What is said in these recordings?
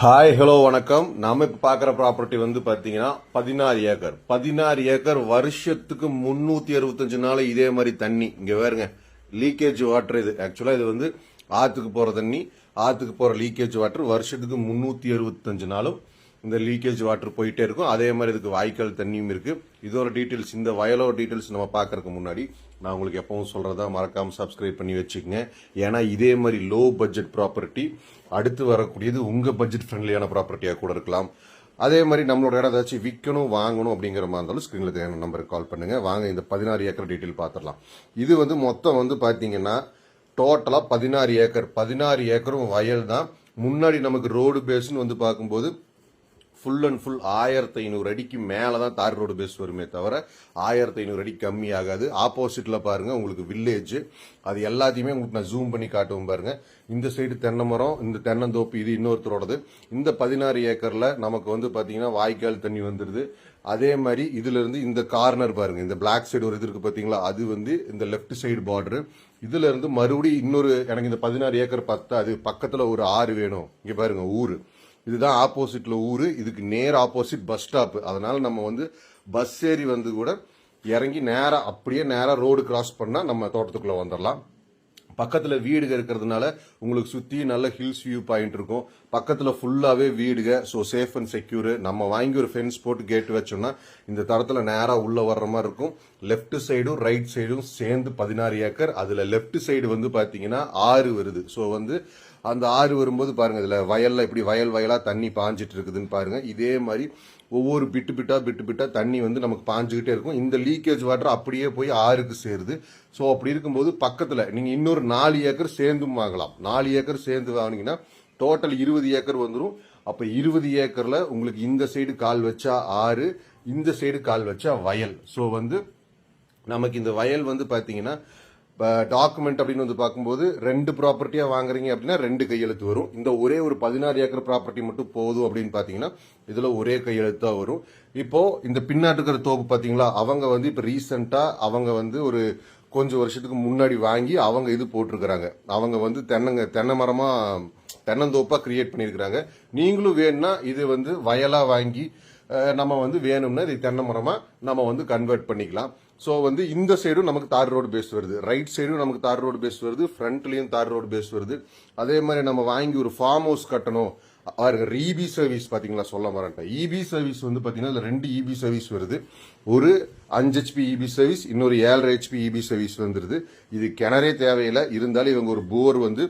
Hi hello வணக்கம். நாம இப்ப பாக்குற ப்ராப்பர்ட்டி வந்து பாத்தீங்கன்னா பதினாறு ஏக்கர். பதினாறு ஏக்கர் வருஷத்துக்கு முன்னூத்தி அறுபத்தஞ்சு நாள் இதே மாதிரி தண்ணி. இங்க வேறுங்க லீக்கேஜ் வாட்டர் இது. ஆக்சுவலா இது வந்து ஆத்துக்கு போற தண்ணி ஆத்துக்கு போற லீக்கேஜ் வாட்டர் வருஷத்துக்கு முன்னூத்தி அறுபத்தஞ்சு நாளும் இந்த லீக்கேஜ் வாட்டர் போயிட்டே இருக்கும். அதே மாதிரி இதுக்கு வாய்க்கால் தண்ணியும் இருக்கு. இதோட டீட்டெயில்ஸ் இந்த வயலோட டீட்டெயில்ஸ் நம்ம பார்க்கறதுக்கு முன்னாடி நான் உங்களுக்கு எப்பவும் சொல்றதா மறக்காம சப்ஸ்கிரைப் பண்ணி வச்சுக்கோங்க. ஏன்னா இதே மாதிரி லோ பட்ஜெட் ப்ராப்பர்ட்டி அடுத்து வரக்கூடியது உங்க பட்ஜெட் ஃப்ரெண்ட்லியான ப்ராப்பர்ட்டியா கூட இருக்கலாம். அதே மாதிரி நம்மளோட இடம் ஏதாச்சும் விற்கணும் வாங்கணும் அப்படிங்கிற மாதிரி இருந்தாலும் ஸ்க்ரீனில் தேவையான நம்பருக்கு கால் பண்ணுங்க. வாங்க இந்த பதினாறு ஏக்கர் டீட்டெயில் பார்த்துடலாம். இது வந்து மொத்தம் வந்து பார்த்தீங்கன்னா டோட்டலாக பதினாறு ஏக்கர். பதினாறு ஏக்கரும் வயல் தான் முன்னாடி நமக்கு ரோடு பேஸ்னு வந்து பார்க்கும்போது ஃபுல் அண்ட் ஃபுல் ஆயிரத்தி ஐநூறு அடிக்கு மேலே தான் தார் ரோடு பேஸ் வருமே தவிர ஆயிரத்தி ஐநூறு அடி கம்மி ஆகாது ஆப்போசிட்டில் பாருங்கள் உங்களுக்கு வில்லேஜ் அது எல்லாத்தையுமே உங்களுக்கு நான் ஜூம் பண்ணி காட்டுவோம் பாருங்கள் இந்த சைடு தென்னை மரம் இந்த தென்னந்தோப்பு இது இன்னொருத்தரோடது. இந்த பதினாறு ஏக்கரில் நமக்கு வந்து பார்த்தீங்கன்னா வாய்க்கால் தண்ணி வந்துடுது அதே மாதிரி இதுலேருந்து இந்த கார்னர் பாருங்க இந்த பிளாக் சைடு ஒரு இது இருக்குது பார்த்தீங்களா அது வந்து இந்த லெஃப்ட் சைடு பார்டரு இதுலேருந்து மறுபடியும் இன்னொரு எனக்கு இந்த பதினாறு ஏக்கர் பத்தாது பக்கத்தில் ஒரு ஆறு வேணும். இங்கே பாருங்கள் ஊர். இதுதான் ஆப்போசிட்ல ஊரு இதுக்கு நேர் ஆப்போசிட் பஸ் ஸ்டாப். அதனால நம்ம வந்து பஸ் ஏறி வந்து கூட இறங்கி நேராக அப்படியே நேராக ரோடு கிராஸ் பண்ணால் நம்ம தோட்டத்துக்குள்ளே வந்துடலாம் பக்கத்தில் வீடுகள் இருக்கிறதுனால உங்களுக்கு சுற்றி நல்ல ஹில்ஸ் வியூ பாயிண்ட் இருக்கும். பக்கத்தில் ஃபுல்லாகவே வீடுக ஸோ சேஃப் அண்ட் செக்யூர் நம்ம வாங்கி ஒரு ஃபென்ஸ் போட்டு கேட் வச்சோம்னா இந்த தரத்தில் நேராக உள்ளே வர்ற மாதிரி இருக்கும். லெஃப்ட் சைடும் ரைட் சைடும் சேர்ந்து பதினாறு ஏக்கர். அதில் லெஃப்ட் சைடு வந்து பார்த்தீங்கன்னா ஆறு வருது. ஸோ வந்து அந்த ஆறு வரும்போது பாருங்கள் இதில் வயலில் இப்படி வயல் வயலாக தண்ணி பாஞ்சிட்டு இருக்குதுன்னு பாருங்கள் இதே மாதிரி ஒவ்வொரு பிட்டு பிட்டாக பிட்டு பிட்டாக தண்ணி வந்து நமக்கு பாஞ்சுக்கிட்டே இருக்கும். இந்த லீக்கேஜ் வாட்டர் அப்படியே போய் ஆறுக்கு சேருது. ஸோ அப்படி இருக்கும்போது பக்கத்தில் நீங்கள் இன்னொரு நாலு ஏக்கர் சேர்ந்தும் வாங்கலாம். நாலு ஏக்கர் சேர்ந்து வாங்கினீங்கன்னா டோட்டல் இருபது ஏக்கர் வந்துடும் அப்போ இருபது ஏக்கரில் உங்களுக்கு இந்த சைடு கால் வச்சா ஆறு இந்த சைடு கால் வச்சா வயல். ஸோ வந்து நமக்கு இந்த வயல் வந்து பாத்தீங்கன்னா டாக்குமெண்ட் அப்படின்னு வந்து பார்க்கும்போது ரெண்டு ப்ராப்பர்ட்டியாக வாங்குறீங்க அப்படின்னா ரெண்டு கையெழுத்து வரும். இந்த ஒரே ஒரு பதினாறு ஏக்கர் ப்ராப்பர்ட்டி மட்டும் போதும் அப்படின்னு பார்த்தீங்கன்னா இதில் ஒரே கையெழுத்து தான் வரும். இப்போது இந்த பின்னாடி இருக்கிற தோப்பு பார்த்தீங்களா அவங்க வந்து இப்போ ரீசெண்டாக அவங்க வந்து ஒரு கொஞ்சம் வருஷத்துக்கு முன்னாடி வாங்கி அவங்க இது போட்டிருக்கிறாங்க. அவங்க வந்து தென்னங்க தென்னை மரமாக தென்னந்தோப்பாக கிரியேட் பண்ணியிருக்கிறாங்க. நீங்களும் வேணும்னா இது வந்து வயலாக வாங்கி நம்ம வந்து வேணும்னா இது தென்னை மரமாக நம்ம வந்து கன்வெர்ட் பண்ணிக்கலாம். ஸோ வந்து இந்த சைடும் நமக்கு தார் ரோடு பேஸ் வருது. ரைட் சைடும் நமக்கு தார் ரோடு பேஸ் வருது. ஃப்ரண்ட்லேயும் தார் ரோடு பேஸ் வருது. அதே மாதிரி நம்ம வாங்கி ஒரு ஃபார்ம் ஹவுஸ் கட்டணும். பாருங்க இபி சர்வீஸ் பார்த்தீங்களா? சொல்ல மாட்டேன் இபி சர்வீஸ் வந்து பார்த்தீங்கன்னா ரெண்டு இபி சர்வீஸ் வருது. ஒரு அஞ்சு ஹெச்பி இபி சர்வீஸ் இன்னொரு ஏழரை ஹெச்பி இபி சர்வீஸ் வந்துருது. இது கிணறே தேவையில்லை. இருந்தாலும் இவங்க ஒரு போர் வந்து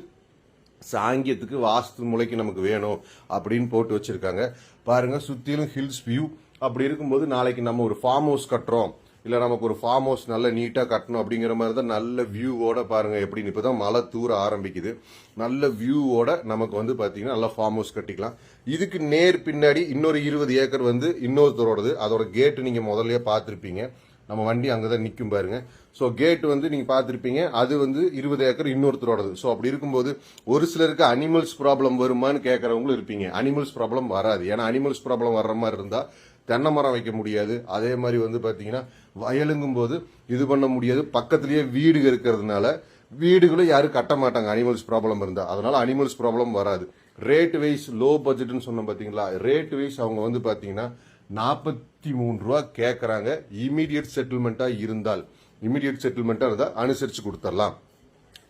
சாங்கியத்துக்கு வாஸ்து முளைக்கு நமக்கு வேணும் அப்படின்னு போட்டு வச்சிருக்காங்க. பாருங்க சுத்திலும் ஹில்ஸ் வியூ அப்படி இருக்கும்போது நாளைக்கு நம்ம ஒரு ஃபார்ம் ஹவுஸ் கட்டுறோம். இல்ல நமக்கு ஒரு ஃபார்ம் ஹவுஸ் நல்ல நீட்டா கட்டணும் அப்படிங்கிற மாதிரி தான் நல்ல வியூவோட பாருங்க எப்படின்னு. இப்பதான் மழை தூர ஆரம்பிக்குது. நல்ல வியூவோட நமக்கு வந்து பாத்தீங்கன்னா நல்லா ஃபார்ம் ஹவுஸ் கட்டிக்கலாம். இதுக்கு நேர் பின்னாடி இன்னொரு இருபது ஏக்கர் வந்து இன்னொருத்தரோடது. அதோட கேட்டு நீங்க முதல்லையே பார்த்துருப்பீங்க. நம்ம வண்டி அங்கே தான் நிற்கும் பாருங்க. ஸோ கேட் வந்து நீங்கள் பார்த்துருப்பீங்க. அது வந்து இருபது ஏக்கர் இன்னொருத்தரோடது ஸோ அப்படி இருக்கும்போது ஒரு சிலருக்கு அனிமல்ஸ் ப்ராப்ளம் வருமான்னு கேட்கறவங்களும் இருப்பீங்க. அனிமல்ஸ் ப்ராப்ளம் வராது. ஏன்னா அனிமல்ஸ் ப்ராப்ளம் வர்ற மாதிரி இருந்தால் தென்னை மரம் வைக்க முடியாது. அதே மாதிரி வந்து பார்த்தீங்கன்னா வயலுங்கும் போது இது பண்ண முடியாது. பக்கத்துலேயே வீடு இருக்கிறதுனால வீடுகளும் யாரும் கட்ட மாட்டாங்க. அனிமல்ஸ் ப்ராப்ளம் இருந்தால் அதனால அனிமல்ஸ் ப்ராப்ளம் வராது. ரேட் வைஸ் லோ பட்ஜெட்னு சொன்னோம் பார்த்தீங்களா ரேட் வைஸ் அவங்க வந்து பார்த்தீங்கன்னா நாற்பத்தி மூணு ரூபா கேட்குறாங்க இமீடியட் செட்டில்மெண்ட்டாக இருந்தால். இமீடியட் செட்டில்மெண்ட்டாக இருந்தால் அனுசரித்து கொடுத்துடலாம்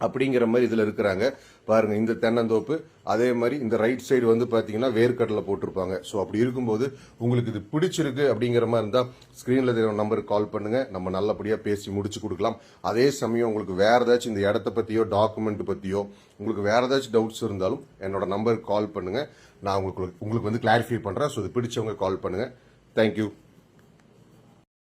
அப்படிங்கிற மாதிரி இதில் இருக்கிறாங்க. பாருங்க இந்த தென்னந்தோப்பு அதே மாதிரி இந்த ரைட் சைடு வந்து பார்த்தீங்கன்னா வேர்க்கடலை போட்டிருப்பாங்க. ஸோ அப்படி இருக்கும்போது உங்களுக்கு இது பிடிச்சிருக்கு அப்படிங்கிற மாதிரி இருந்தால் ஸ்க்ரீனில் தெரியும் நம்பருக்கு கால் பண்ணுங்கள் நம்ம நல்லபடியாக பேசி முடிச்சு கொடுக்கலாம். அதே சமயம் உங்களுக்கு வேறு ஏதாச்சும் இந்த இடத்த பற்றியோ டாக்குமெண்ட் பற்றியோ உங்களுக்கு வேறு ஏதாச்சும் டவுட்ஸ் இருந்தாலும் என்னோட நம்பருக்கு கால் பண்ணுங்கள் நான் உங்களுக்கு உங்களுக்கு வந்து கிளாரிஃபை பண்ணுறேன் ஸோ இது பிடிச்சவங்க கால் பண்ணுங்கள் Thank you.